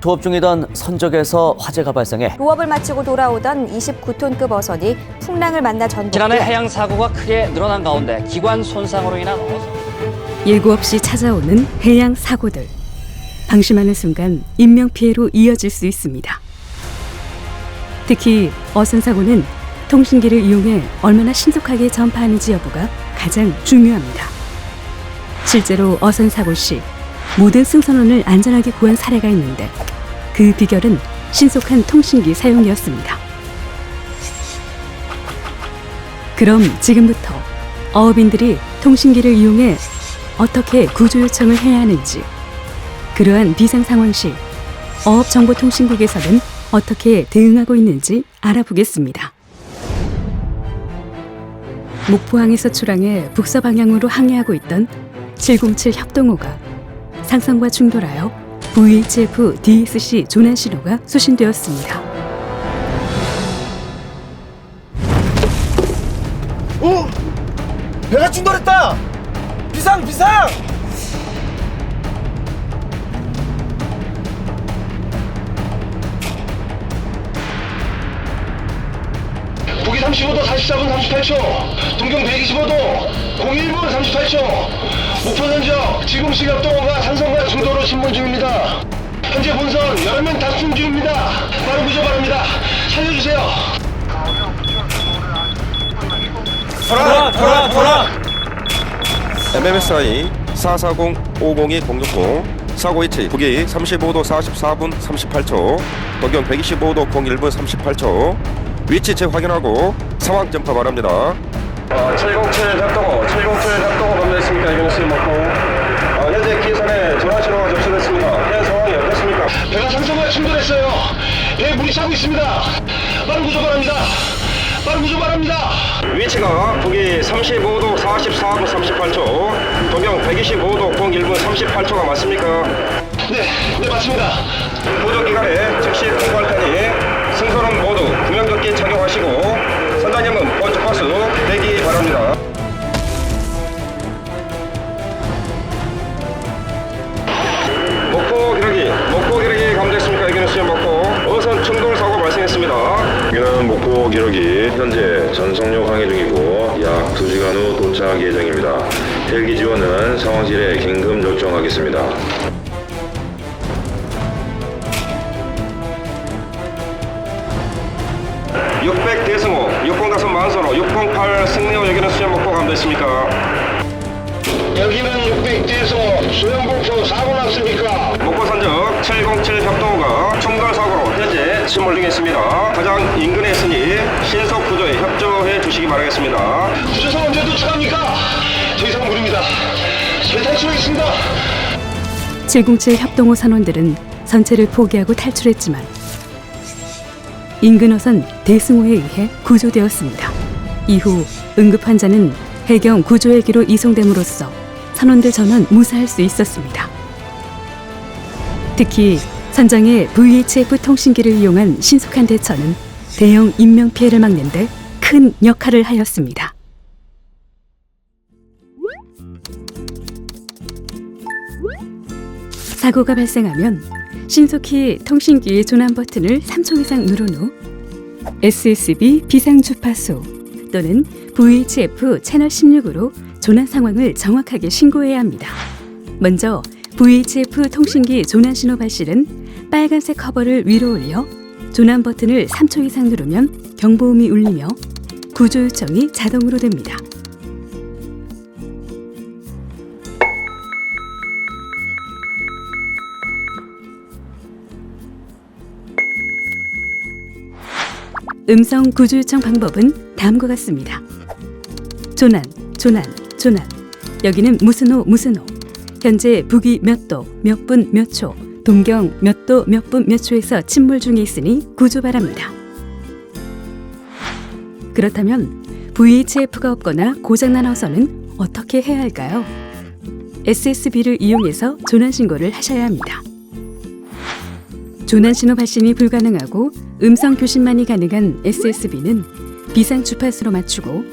조업 중이던 선적에서 화재가 발생해 조업을 마치고 돌아오던 29톤급 어선이 풍랑을 만나 전복. 지난해 해양 사고가 크게 늘어난 가운데 기관 손상으로 인한 어선 예고 없이 찾아오는 해양 사고들. 방심하는 순간 인명 피해로 이어질 수 있습니다. 특히 어선 사고는 통신기를 이용해 얼마나 신속하게 전파하는지 여부가 가장 중요합니다. 실제로 어선 사고 시 모든 승선원을 안전하게 구한 사례가 있는데 그 비결은 신속한 통신기 사용이었습니다. 그럼 지금부터 어업인들이 통신기를 이용해 어떻게 구조 요청을 해야 하는지, 그러한 비상 상황 시 어업정보통신국에서는 어떻게 대응하고 있는지 알아보겠습니다. 목포항에서 출항해 북서 방향으로 항해하고 있던 707 협동호가 상선과 충돌하여 VHF DSC 조난 신호가 수신되었습니다. 오! 배가 충돌했다! 비상 비상! 북위 35도 44분 38초, 동경 125도 01분 38초, 목표 선적 지금 시각 동호가 산성과 중도로 신문 중입니다. 현재 본선 11명 탑승 중입니다. 빠른 구조 바랍니다. 살려주세요. 돌아 돌아 돌아! MMSI 440-502-060 사고 위치 북위 35도 44분 38초 동경 125도 01분 38초 위치 재확인하고 상황 전파 바랍니다 어, 707 협동호, 707 협동호 이병수 먹고 어, 현재 기선에 전화 신호가 접수됐습니다. hiện 상황이 어떻습니까? 배가 상승과 충돌했어요. 배 물이 차고 있습니다. 빠른 구조 바랍니다. 빠른 구조 바랍니다. 위치가 북위 35도 44분 38초, 동경 125도 01분 38초가 맞습니까? 네, 네 맞습니다. 보조 기간에 즉시 통과할 테니 승선원 모두 구명조끼 착용하시고 선장님은 번쩍 파수 대기 바랍니다. 현재 전성역 항해 중이고 약 2시간 후 도착 예정입니다. 헬기 지원은 상황실에 긴급 요청하겠습니다. 600 대승호, 608 만선호, 608 승리호 여기는 수영 목포 감지했습니까? 여기는 600 대승호, 수영 목포 사고 났습니까? 목포 산적 707 협동호가 충돌 사고로 현재 침몰 중에 있습니다. 바라겠습니다. 구조선 언제 도착합니까? 더 이상 무리입니다. 잘 탈출하겠습니다. 707 협동호 선원들은 선체를 포기하고 탈출했지만 인근 어선 대승호에 의해 구조되었습니다. 이후 응급 환자는 해경 구조헬기로 이송됨으로써 선원들 전원 무사할 수 있었습니다. 특히 선장의 VHF 통신기를 이용한 신속한 대처는 대형 인명 피해를 막는데 큰 역할을 하였습니다. 사고가 발생하면 신속히 통신기의 조난 버튼을 3초 이상 누른 후 SSB 비상 주파수 또는 VHF 채널 16으로 조난 상황을 정확하게 신고해야 합니다. 먼저 VHF 통신기 조난 신호 발실은 빨간색 커버를 위로 올려 조난 버튼을 3초 이상 누르면 경보음이 울리며 구조 요청이 자동으로 됩니다. 음성 구조 요청 방법은 다음과 같습니다. 조난, 조난, 조난. 여기는 무슨 호, 무슨 호. 현재 북위 몇 도, 몇 분, 몇 초, 동경 몇 도, 몇 분, 몇 초에서 침몰 중에 있으니 구조 바랍니다. 그렇다면 VHF가 없거나 고장난 어선은 어떻게 해야 할까요? SSB를 이용해서 조난 신고를 하셔야 합니다. 조난 신호 발신이 불가능하고 음성 교신만이 가능한 SSB는 비상 주파수로 맞추고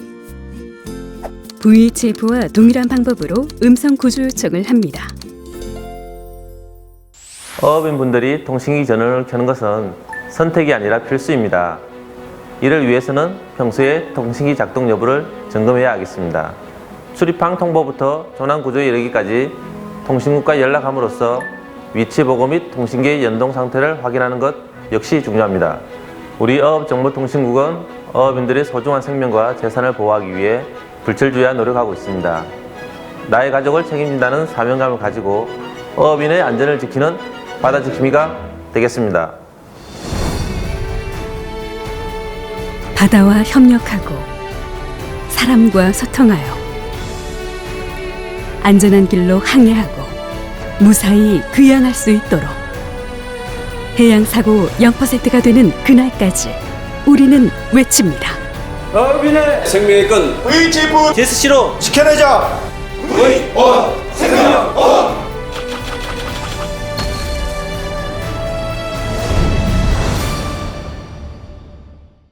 VHF와 동일한 방법으로 음성 구조 요청을 합니다. 어업인 분들이 통신기 전원을 켜는 것은 선택이 아니라 필수입니다. 이를 위해서는 평소에 통신기 작동 여부를 점검해야 하겠습니다. 출입항 통보부터 전환 구조에 이르기까지 통신국과 연락함으로써 위치 보고 및 통신기의 연동 상태를 확인하는 것 역시 중요합니다. 우리 어업정보통신국은 어업인들의 소중한 생명과 재산을 보호하기 위해 불철주야 노력하고 있습니다. 나의 가족을 책임진다는 사명감을 가지고 어업인의 안전을 지키는 바다 지킴이가 되겠습니다. 바다와 협력하고 사람과 소통하여 안전한 길로 항해하고 무사히 귀환할 수 있도록 해양 사고 0%가 되는 그날까지 우리는 외칩니다. 어빈의 생명의 끈 VGF DSC로 지켜내자. V 원 생명 원